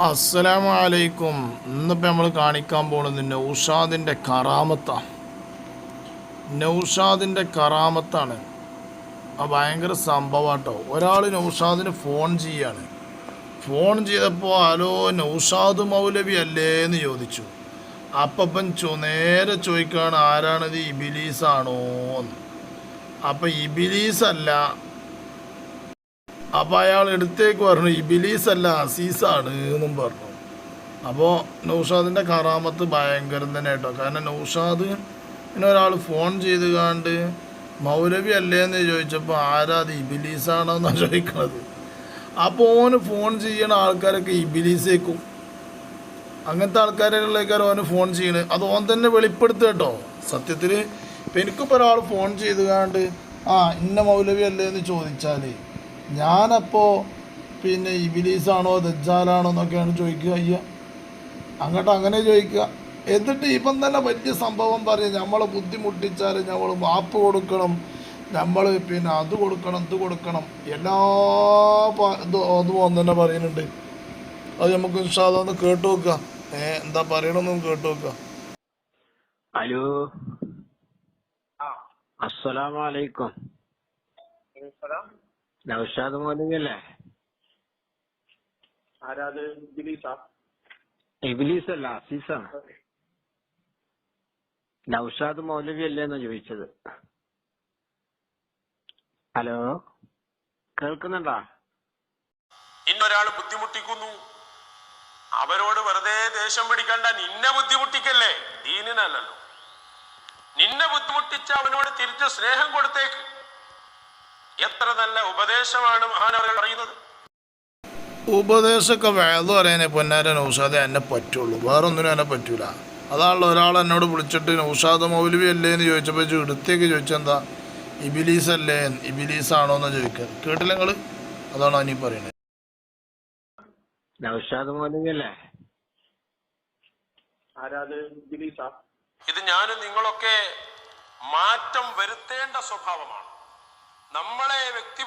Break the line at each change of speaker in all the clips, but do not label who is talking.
അസ്സലാമു അലൈക്കും ഇന്നിപ്പോൾ നമ്മൾ കാണിക്കാൻ പോകുന്നത് നൗഷാദിന്റെ കറാമത്താണ് നൗഷാദിന്റെ കറാമത്താണ്. ആ ഭയങ്കര സംഭവമാട്ടോ ഒരാൾ നൗഷാദിന് ഫോൺ ചെയ്യാണ്. ഫോൺ ചെയ്തപ്പോൾ ഹലോ നൗഷാദ് മൗലവി അല്ലേ എന്ന് ചോദിച്ചു. അപ്പം ചോ നേരെ ചോദിക്കുകയാണ് ആരാണിത് ഇബിലീസാണോ എന്ന്. അപ്പം ഇബിലീസ് അല്ല അപ്പോൾ അയാൾ എടുത്തേക്ക് പറഞ്ഞു ഇബിലീസ് അല്ല അസീസാണ് എന്നും പറഞ്ഞു. അപ്പോൾ നൗഷാദിന്റെ കറാമത്ത് ഭയങ്കരം തന്നെ കേട്ടോ. കാരണം നൗഷാദ് പിന്നെ ഒരാൾ ഫോൺ ചെയ്ത് കാണ്ട് മൗലവി അല്ലേന്ന് ചോദിച്ചപ്പോൾ ആരാ ഇബിലീസാണോ എന്നാണ് ചോദിക്കണത്. അപ്പോൾ ഓന് ഫോൺ ചെയ്യണ ആൾക്കാരൊക്കെ ഇബിലീസേക്കും. അങ്ങനത്തെ ആൾക്കാരിലേക്കാരും ഓന് ഫോൺ ചെയ്യണത് അത് ഓൻ തന്നെ വെളിപ്പെടുത്തുക കേട്ടോ. സത്യത്തിൽ ഇപ്പം എനിക്കിപ്പോൾ ഒരാൾ ഫോൺ ചെയ്ത് കാണ്ട് ആ ഇന്ന മൗലവി അല്ലേ? എന്ന് ചോദിച്ചാൽ ഞാനപ്പോൾ പിന്നെ ഇബിലീസാണോ ദജ്ജാലാണോ എന്നൊക്കെയാണ് ചോദിക്കുക അയ്യ. അങ്ങോട്ട് അങ്ങനെ ചോദിക്കുക. എന്നിട്ട് ഇപ്പം തന്നെ വലിയ സംഭവം പറയും നമ്മളെ ബുദ്ധിമുട്ടിച്ചാൽ നമ്മൾ മാപ്പ് കൊടുക്കണം. നമ്മൾ പിന്നെ അത് കൊടുക്കണം ഇത് കൊടുക്കണം. എല്ലാ അതും ഒന്ന് തന്നെ പറയുന്നുണ്ട്. അത് നമുക്ക് ഇൻഷാല്ലാ ഒന്ന് കേട്ട് നോക്കുക ഏ എന്താ പറയണമെന്ന് കേട്ടു നോക്കുക
ഹലോ. അസ്സലാമു അലൈക്കും. നൗഷാദ് മൗലവി അല്ലേ?
ആരാത്? ബിലീസാ
ഇബിലീസ്? അല്ല അസീസാണ്. നൗഷാദ് മൗലവി അല്ലേ എന്നാ ചോദിച്ചത്? ഹലോ? കേൾക്കുന്നുണ്ടോ?
ഇന്നൊരാൾ ബുദ്ധിമുട്ടിക്കുന്നു. അവരോട് വെറുതെ ദേഷ്യം പിടിക്കണ്ട നിന്നെ ബുദ്ധിമുട്ടിക്കല്ലേ? ദീനിനല്ലല്ലോ. നിന്നെ ബുദ്ധിമുട്ടിച്ച അവനോട് തിരിച്ച് സ്നേഹം കൊടുത്തേക്ക്. എത്ര നല്ല ഉപദേശമാണ് മഹാനവർ പറയുന്നത്?
ഉപദേശമൊക്കെ വേദം പറയാനേ പൊന്നാര നൗഷാദെ എന്നെ പറ്റുള്ളൂ. വേറെ ഒന്നിനും എന്നെ പറ്റൂല. അതാണല്ലോ ഒരാൾ എന്നോട് വിളിച്ചിട്ട് നൗഷാദ് മൗലവി അല്ലേ എന്ന് ചോദിച്ചപ്പോൾ ഇടുത്തേക്ക് ചോദിച്ചെന്താ ഇബിലീസ് അല്ലേ? ഇബിലീസ് ആണോ എന്ന് ചോദിക്കുക കേട്ടില്ല നിങ്ങൾ അതാണ് അനി പറയുന്നത്.
നൗഷാദ് മൗലവി അല്ലേ?
ഇത് ഞാനും നിങ്ങളൊക്കെ മാറ്റം വരുത്തേണ്ട സ്വഭാവമാണ്. നമ്മളെ വ്യക്തി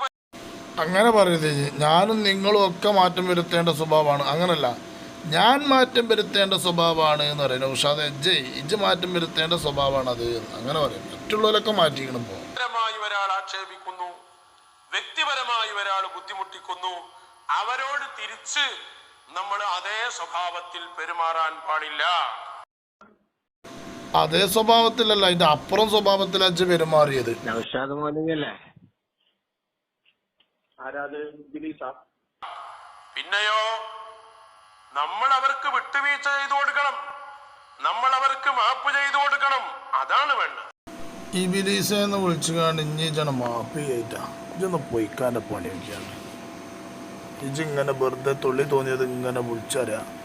അങ്ങനെ പറയരുത്. ഞാനും നിങ്ങളും ഒക്കെ മാറ്റം വരുത്തേണ്ട സ്വഭാവമാണ്. അങ്ങനല്ല. ഞാൻ മാറ്റം വരുത്തേണ്ട സ്വഭാവമാണ് എന്ന് പറയുന്നത് പക്ഷെ അത് ഇജ്ജ് ഇജ്ജ് മാറ്റം വരുത്തേണ്ട സ്വഭാവമാണ് അത് അങ്ങനെ പറയും. മറ്റുള്ളവരൊക്കെ മാറ്റിക്കണം
വ്യക്തിപരമായി ഒരാൾ ആക്ഷേപിക്കുന്നു. വ്യക്തിപരമായി ഒരാൾ ബുദ്ധിമുട്ടിക്കുന്നു. അവരോട് തിരിച്ച് നമ്മൾ അതേ സ്വഭാവത്തിൽ പെരുമാറാൻ പാടില്ല.
അതേ സ്വഭാവത്തിലല്ല അതിന്റെ അപ്പുറം സ്വഭാവത്തിൽ അജ്ജ് പെരുമാറിയത്.
നൗഷാദ്
പിന്നെയോ നമ്മൾ അവർക്ക് വിട്ടുവീഴ്ച ചെയ്തു കൊടുക്കണം. നമ്മൾ അവർക്ക് മാപ്പ് ചെയ്തു കൊടുക്കണം. അതാണ് വേണ്ടത്.
ഈ ബിലീസ എന്ന് വിളിച്ചു കാണി ഇഞ്ഞി ജന മാപ്പ് കയറ്റാ ഇജൊന്ന് പൊയ്ക്കാന്റെ പണി വയ്ക്കാണ് ഇജിങ്ങനെ വെറുതെ തുള്ളി തോന്നിയത് ഇങ്ങനെ വിളിച്ചറിയാം.